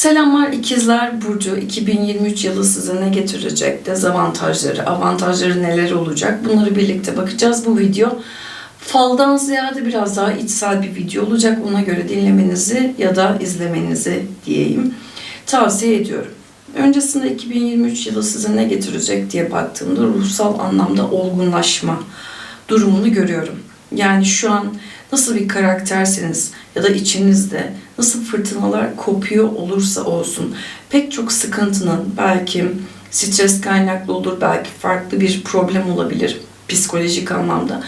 Selamlar ikizler Burcu 2023 yılı size ne getirecek? Dezavantajları, avantajları neler olacak? Bunları birlikte bakacağız. Bu video faldan ziyade biraz daha içsel bir video olacak. Ona göre dinlemenizi ya da izlemenizi diyeyim. Tavsiye ediyorum. Öncesinde 2023 yılı size ne getirecek diye baktığımda ruhsal anlamda olgunlaşma durumunu görüyorum. Yani şu an nasıl bir karakterseniz ya da içinizde nasıl fırtınalar kopuyor olursa olsun pek çok sıkıntının belki stres kaynaklı olur, belki farklı bir problem olabilir psikolojik anlamda.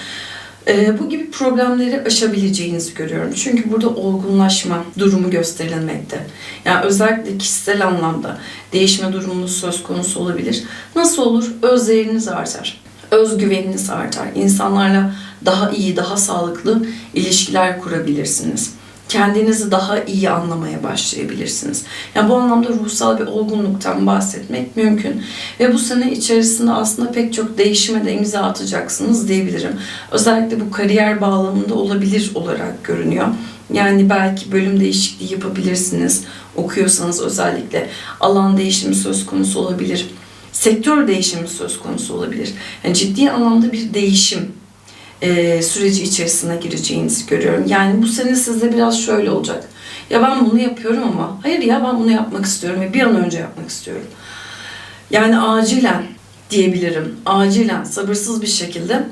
Ee, bu gibi problemleri aşabileceğinizi görüyorum. Çünkü burada olgunlaşma durumu gösterilmekte. Yani özellikle kişisel anlamda değişme durumunuz söz konusu olabilir. Nasıl olur? Özleriniz artar. Özgüveniniz artar. İnsanlarla daha iyi, daha sağlıklı ilişkiler kurabilirsiniz. Kendinizi daha iyi anlamaya başlayabilirsiniz. Yani bu anlamda ruhsal bir olgunluktan bahsetmek mümkün. Ve bu sene içerisinde aslında pek çok değişime de imza atacaksınız diyebilirim. Özellikle bu kariyer bağlamında olabilir olarak görünüyor. Yani belki bölüm değişikliği yapabilirsiniz. Okuyorsanız özellikle alan değişimi söz konusu olabilir. Sektör değişimi söz konusu olabilir. Yani ciddi anlamda bir değişim e, süreci içerisine gireceğinizi görüyorum. Yani bu sene sizde biraz şöyle olacak. Ya ben bunu yapıyorum ama hayır ya ben bunu yapmak istiyorum ve bir an önce yapmak istiyorum. Yani acilen diyebilirim. Acilen, sabırsız bir şekilde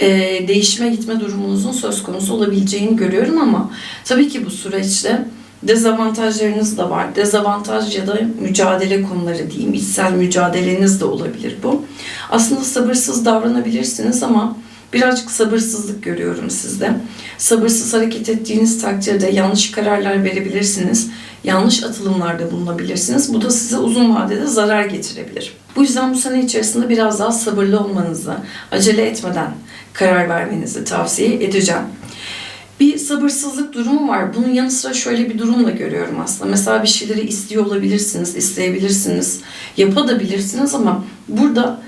e, değişime gitme durumunuzun söz konusu olabileceğini görüyorum ama tabii ki bu süreçte dezavantajlarınız da var. Dezavantaj ya da mücadele konuları diyeyim. İçsel mücadeleniz de olabilir bu. Aslında sabırsız davranabilirsiniz ama birazcık sabırsızlık görüyorum sizde. Sabırsız hareket ettiğiniz takdirde yanlış kararlar verebilirsiniz. Yanlış atılımlarda bulunabilirsiniz. Bu da size uzun vadede zarar getirebilir. Bu yüzden bu sene içerisinde biraz daha sabırlı olmanızı, acele etmeden karar vermenizi tavsiye edeceğim. Bir sabırsızlık durumu var. Bunun yanı sıra şöyle bir durum da görüyorum aslında. Mesela bir şeyleri istiyor olabilirsiniz, isteyebilirsiniz, yapabilirsiniz ama burada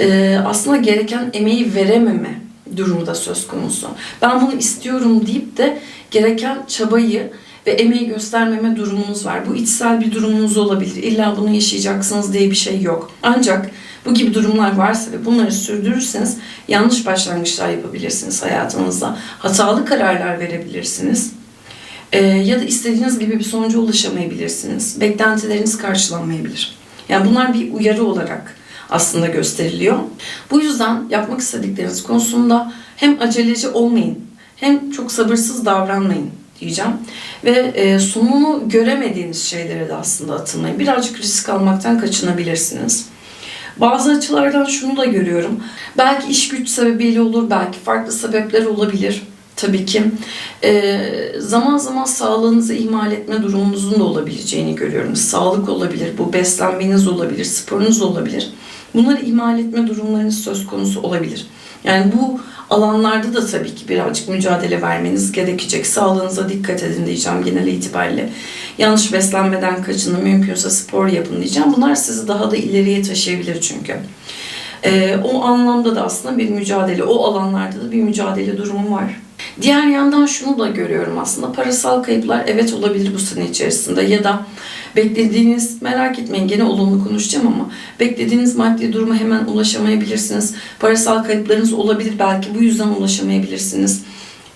e, aslında gereken emeği verememe durumu da söz konusu. Ben bunu istiyorum deyip de gereken çabayı ve emeği göstermeme durumunuz var. Bu içsel bir durumunuz olabilir. İlla bunu yaşayacaksınız diye bir şey yok. Ancak bu gibi durumlar varsa ve bunları sürdürürseniz yanlış başlangıçlar yapabilirsiniz hayatınızda. Hatalı kararlar verebilirsiniz. Ee, ya da istediğiniz gibi bir sonuca ulaşamayabilirsiniz. Beklentileriniz karşılanmayabilir. Yani bunlar bir uyarı olarak aslında gösteriliyor. Bu yüzden yapmak istedikleriniz konusunda hem aceleci olmayın hem çok sabırsız davranmayın diyeceğim. Ve e, sonunu göremediğiniz şeylere de aslında atılmayın. Birazcık risk almaktan kaçınabilirsiniz. Bazı açılardan şunu da görüyorum. Belki iş güç sebebiyle olur, belki farklı sebepler olabilir. Tabii ki e, zaman zaman sağlığınızı ihmal etme durumunuzun da olabileceğini görüyorum. Sağlık olabilir, bu beslenmeniz olabilir, sporunuz olabilir. Bunları ihmal etme durumlarınız söz konusu olabilir. Yani bu alanlarda da tabii ki birazcık mücadele vermeniz gerekecek. Sağlığınıza dikkat edin diyeceğim genel itibariyle. Yanlış beslenmeden kaçının, mümkünse spor yapın diyeceğim. Bunlar sizi daha da ileriye taşıyabilir çünkü. Ee, o anlamda da aslında bir mücadele, o alanlarda da bir mücadele durumu var. Diğer yandan şunu da görüyorum aslında. Parasal kayıplar evet olabilir bu sene içerisinde ya da beklediğiniz, merak etmeyin gene olumlu konuşacağım ama beklediğiniz maddi duruma hemen ulaşamayabilirsiniz. Parasal kayıplarınız olabilir belki bu yüzden ulaşamayabilirsiniz.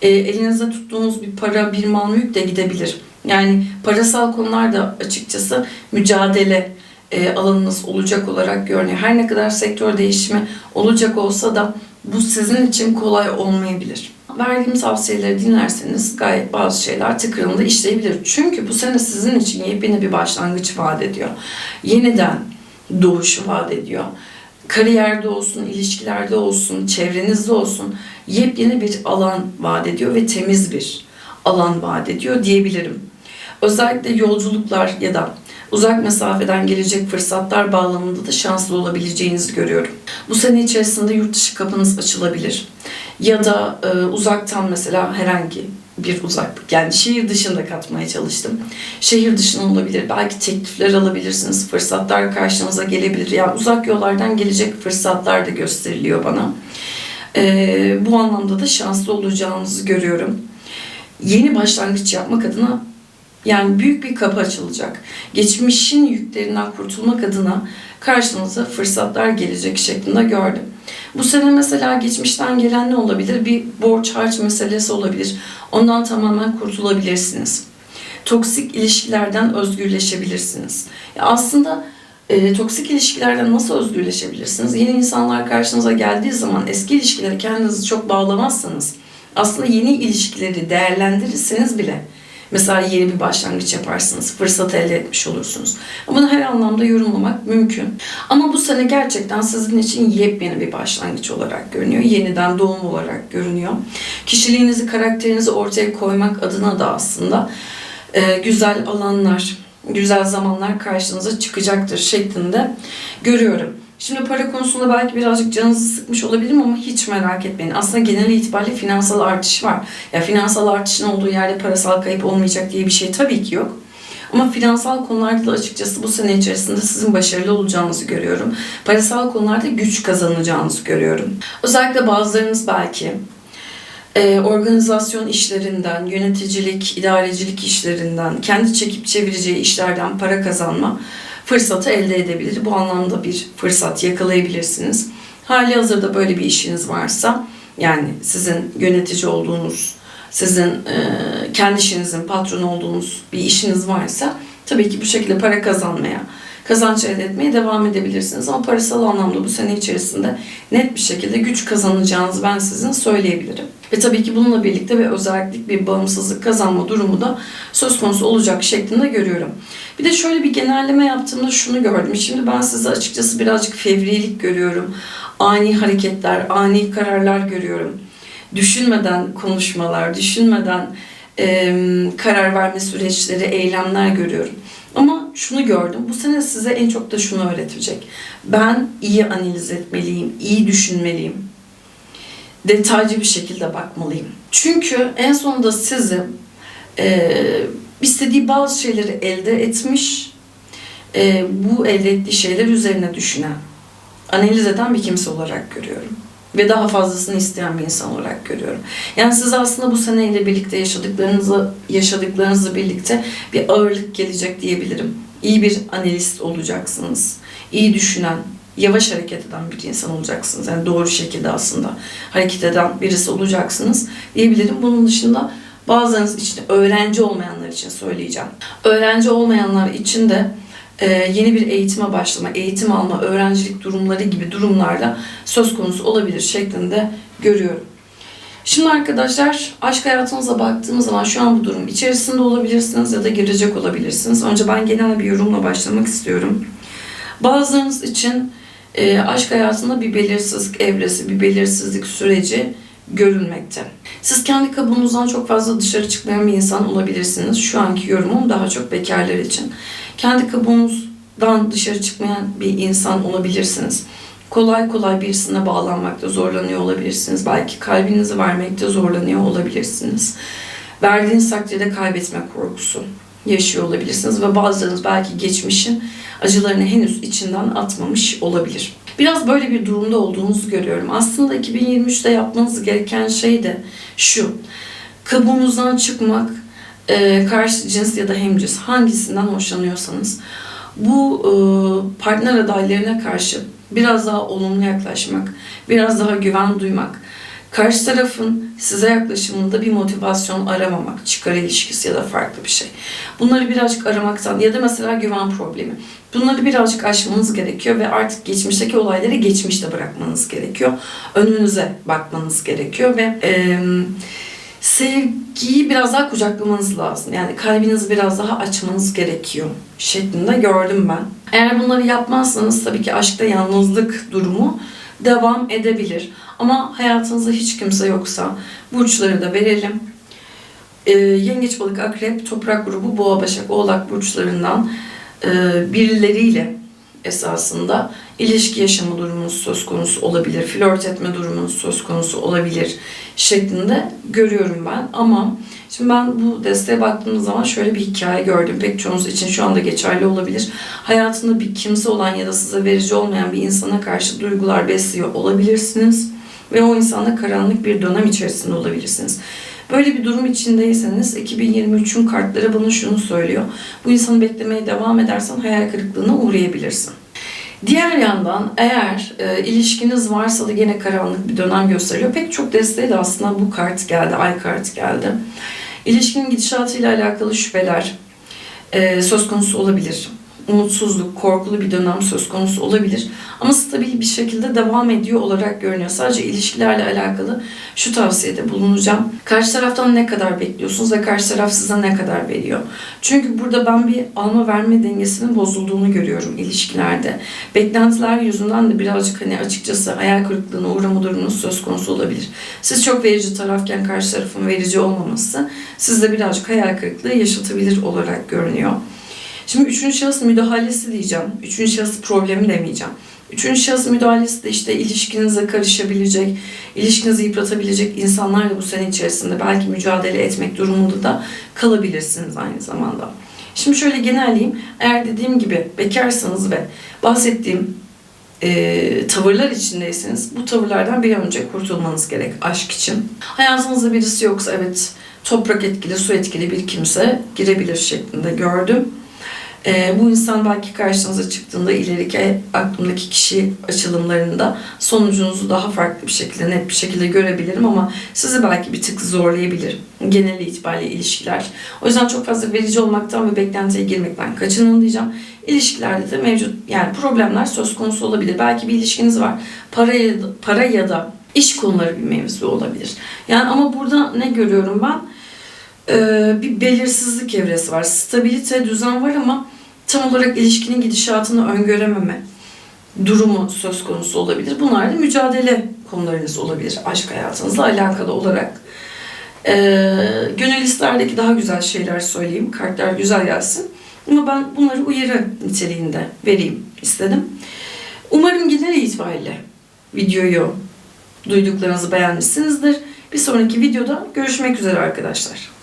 E, elinizde tuttuğunuz bir para, bir mal mülk de gidebilir. Yani parasal konular da açıkçası mücadele e, alanınız olacak olarak görünüyor. Her ne kadar sektör değişimi olacak olsa da bu sizin için kolay olmayabilir verdiğim tavsiyeleri dinlerseniz gayet bazı şeyler tıkırında işleyebilir. Çünkü bu sene sizin için yepyeni bir başlangıç vaat ediyor. Yeniden doğuş vaat ediyor. Kariyerde olsun, ilişkilerde olsun, çevrenizde olsun yepyeni bir alan vaat ediyor ve temiz bir alan vaat ediyor diyebilirim. Özellikle yolculuklar ya da uzak mesafeden gelecek fırsatlar bağlamında da şanslı olabileceğinizi görüyorum. Bu sene içerisinde yurt dışı kapınız açılabilir. Ya da e, uzaktan mesela herhangi bir uzaklık yani şehir dışında katmaya çalıştım. Şehir dışında olabilir. Belki teklifler alabilirsiniz. Fırsatlar karşınıza gelebilir. Yani uzak yollardan gelecek fırsatlar da gösteriliyor bana. E, bu anlamda da şanslı olacağınızı görüyorum. Yeni başlangıç yapmak adına Yani büyük bir kapı açılacak. Geçmişin yüklerinden kurtulmak adına karşınıza fırsatlar gelecek şeklinde gördüm. Bu sene mesela geçmişten gelen ne olabilir? Bir borç harç meselesi olabilir. Ondan tamamen kurtulabilirsiniz. Toksik ilişkilerden özgürleşebilirsiniz. Ya aslında e, toksik ilişkilerden nasıl özgürleşebilirsiniz? Yeni insanlar karşınıza geldiği zaman eski ilişkilere kendinizi çok bağlamazsanız aslında yeni ilişkileri değerlendirirseniz bile mesela yeni bir başlangıç yaparsınız, fırsat elde etmiş olursunuz. Bunu her anlamda yorumlamak mümkün. Ama bu sene gerçekten sizin için yepyeni bir başlangıç olarak görünüyor. Yeniden doğum olarak görünüyor. Kişiliğinizi, karakterinizi ortaya koymak adına da aslında e, güzel alanlar, güzel zamanlar karşınıza çıkacaktır şeklinde görüyorum. Şimdi para konusunda belki birazcık canınızı sıkmış olabilirim ama hiç merak etmeyin. Aslında genel itibariyle finansal artış var. Ya finansal artışın olduğu yerde parasal kayıp olmayacak diye bir şey tabii ki yok. Ama finansal konularda da açıkçası bu sene içerisinde sizin başarılı olacağınızı görüyorum. Parasal konularda güç kazanacağınızı görüyorum. Özellikle bazılarınız belki e, organizasyon işlerinden, yöneticilik, idarecilik işlerinden, kendi çekip çevireceği işlerden para kazanma fırsatı elde edebilir. Bu anlamda bir fırsat yakalayabilirsiniz. Hali hazırda böyle bir işiniz varsa, yani sizin yönetici olduğunuz, sizin e, kendi işinizin patronu olduğunuz bir işiniz varsa tabii ki bu şekilde para kazanmaya, kazanç elde etmeye devam edebilirsiniz. Ama parasal anlamda bu sene içerisinde net bir şekilde güç kazanacağınızı ben sizin söyleyebilirim. Ve tabii ki bununla birlikte bir özellik bir bağımsızlık kazanma durumu da söz konusu olacak şeklinde görüyorum. Bir de şöyle bir genelleme yaptığımda şunu gördüm. Şimdi ben size açıkçası birazcık fevrilik görüyorum. Ani hareketler, ani kararlar görüyorum. Düşünmeden konuşmalar, düşünmeden e, karar verme süreçleri, eylemler görüyorum. Ama şunu gördüm. Bu sene size en çok da şunu öğretecek. Ben iyi analiz etmeliyim, iyi düşünmeliyim. Detaycı bir şekilde bakmalıyım. Çünkü en sonunda sizi e, istediği bazı şeyleri elde etmiş, e, bu elde ettiği şeyler üzerine düşünen, analiz eden bir kimse olarak görüyorum. Ve daha fazlasını isteyen bir insan olarak görüyorum. Yani siz aslında bu seneyle birlikte yaşadıklarınızı, yaşadıklarınızla birlikte bir ağırlık gelecek diyebilirim. İyi bir analist olacaksınız. İyi düşünen, yavaş hareket eden bir insan olacaksınız. Yani doğru şekilde aslında hareket eden birisi olacaksınız diyebilirim. Bunun dışında bazılarınız için, öğrenci olmayanlar için söyleyeceğim. Öğrenci olmayanlar için de e, yeni bir eğitime başlama, eğitim alma, öğrencilik durumları gibi durumlarda söz konusu olabilir şeklinde görüyorum. Şimdi arkadaşlar aşk hayatınıza baktığımız zaman şu an bu durum içerisinde olabilirsiniz ya da girecek olabilirsiniz. Önce ben genel bir yorumla başlamak istiyorum. Bazılarınız için e, aşk hayatında bir belirsizlik evresi, bir belirsizlik süreci görülmekte. Siz kendi kabuğunuzdan çok fazla dışarı çıkmayan bir insan olabilirsiniz. Şu anki yorumum daha çok bekarlar için. Kendi kabuğunuzdan dışarı çıkmayan bir insan olabilirsiniz. Kolay kolay birisine bağlanmakta zorlanıyor olabilirsiniz. Belki kalbinizi vermekte zorlanıyor olabilirsiniz. Verdiğiniz takdirde kaybetme korkusu yaşıyor olabilirsiniz ve bazılarınız belki geçmişin acılarını henüz içinden atmamış olabilir. Biraz böyle bir durumda olduğunuzu görüyorum. Aslında 2023'te yapmanız gereken şey de şu. Kabuğunuzdan çıkmak, karşı cins ya da hemcins hangisinden hoşlanıyorsanız bu e, partner adaylarına karşı biraz daha olumlu yaklaşmak, biraz daha güven duymak, karşı tarafın size yaklaşımında bir motivasyon aramamak, çıkar ilişkisi ya da farklı bir şey. Bunları birazcık aramaktan ya da mesela güven problemi. Bunları birazcık aşmanız gerekiyor ve artık geçmişteki olayları geçmişte bırakmanız gerekiyor. Önünüze bakmanız gerekiyor ve e, sevgiyi biraz daha kucaklamanız lazım. Yani kalbinizi biraz daha açmanız gerekiyor şeklinde gördüm ben. Eğer bunları yapmazsanız tabii ki aşkta yalnızlık durumu devam edebilir. Ama hayatınızda hiç kimse yoksa burçları da verelim. Ee, Yengeç, Balık, Akrep, Toprak grubu, Boğa, Başak, Oğlak burçlarından e, birileriyle esasında ilişki yaşama durumunuz söz konusu olabilir, flört etme durumunuz söz konusu olabilir şeklinde görüyorum ben. Ama şimdi ben bu desteğe baktığım zaman şöyle bir hikaye gördüm. Pek çoğunuz için şu anda geçerli olabilir. Hayatında bir kimse olan ya da size verici olmayan bir insana karşı duygular besliyor olabilirsiniz. Ve o insanla karanlık bir dönem içerisinde olabilirsiniz. Böyle bir durum içindeyseniz 2023'ün kartları bana şunu söylüyor. Bu insanı beklemeye devam edersen hayal kırıklığına uğrayabilirsin. Diğer yandan eğer e, ilişkiniz varsa da gene karanlık bir dönem gösteriyor. Pek çok desteği de aslında bu kart geldi, ay kart geldi. İlişkinin gidişatıyla alakalı şüpheler e, söz konusu olabilir. Umutsuzluk, korkulu bir dönem söz konusu olabilir. Ama stabil bir şekilde devam ediyor olarak görünüyor. Sadece ilişkilerle alakalı şu tavsiyede bulunacağım. Karşı taraftan ne kadar bekliyorsunuz ve karşı taraf size ne kadar veriyor? Çünkü burada ben bir alma verme dengesinin bozulduğunu görüyorum ilişkilerde. Beklentiler yüzünden de birazcık hani açıkçası hayal kırıklığına uğrama durumunuz söz konusu olabilir. Siz çok verici tarafken karşı tarafın verici olmaması sizde birazcık hayal kırıklığı yaşatabilir olarak görünüyor. Şimdi üçüncü şahıs müdahalesi diyeceğim. Üçüncü şahıs problemi demeyeceğim. Üçüncü şahıs müdahalesi de işte ilişkinize karışabilecek, ilişkinizi yıpratabilecek insanlarla bu sene içerisinde belki mücadele etmek durumunda da kalabilirsiniz aynı zamanda. Şimdi şöyle genelleyeyim. Eğer dediğim gibi bekarsanız ve bahsettiğim e, tavırlar içindeyseniz bu tavırlardan bir an önce kurtulmanız gerek aşk için. Hayatınızda birisi yoksa evet toprak etkili, su etkili bir kimse girebilir şeklinde gördüm. Ee, bu insan belki karşınıza çıktığında ileriki aklımdaki kişi açılımlarında sonucunuzu daha farklı bir şekilde, net bir şekilde görebilirim ama sizi belki bir tık zorlayabilir. Genel itibariyle ilişkiler. O yüzden çok fazla verici olmaktan ve beklentiye girmekten kaçının diyeceğim. İlişkilerde de mevcut yani problemler söz konusu olabilir. Belki bir ilişkiniz var. Para ya da, para ya da iş konuları bir mevzu olabilir. Yani ama burada ne görüyorum ben? Ee, bir belirsizlik evresi var. Stabilite, düzen var ama tam olarak ilişkinin gidişatını öngörememe durumu söz konusu olabilir. Bunlar da mücadele konularınız olabilir aşk hayatınızla alakalı olarak. Ee, gönül listelerdeki daha güzel şeyler söyleyeyim. Kartlar güzel gelsin. Ama ben bunları uyarı niteliğinde vereyim istedim. Umarım genel itibariyle videoyu duyduklarınızı beğenmişsinizdir. Bir sonraki videoda görüşmek üzere arkadaşlar.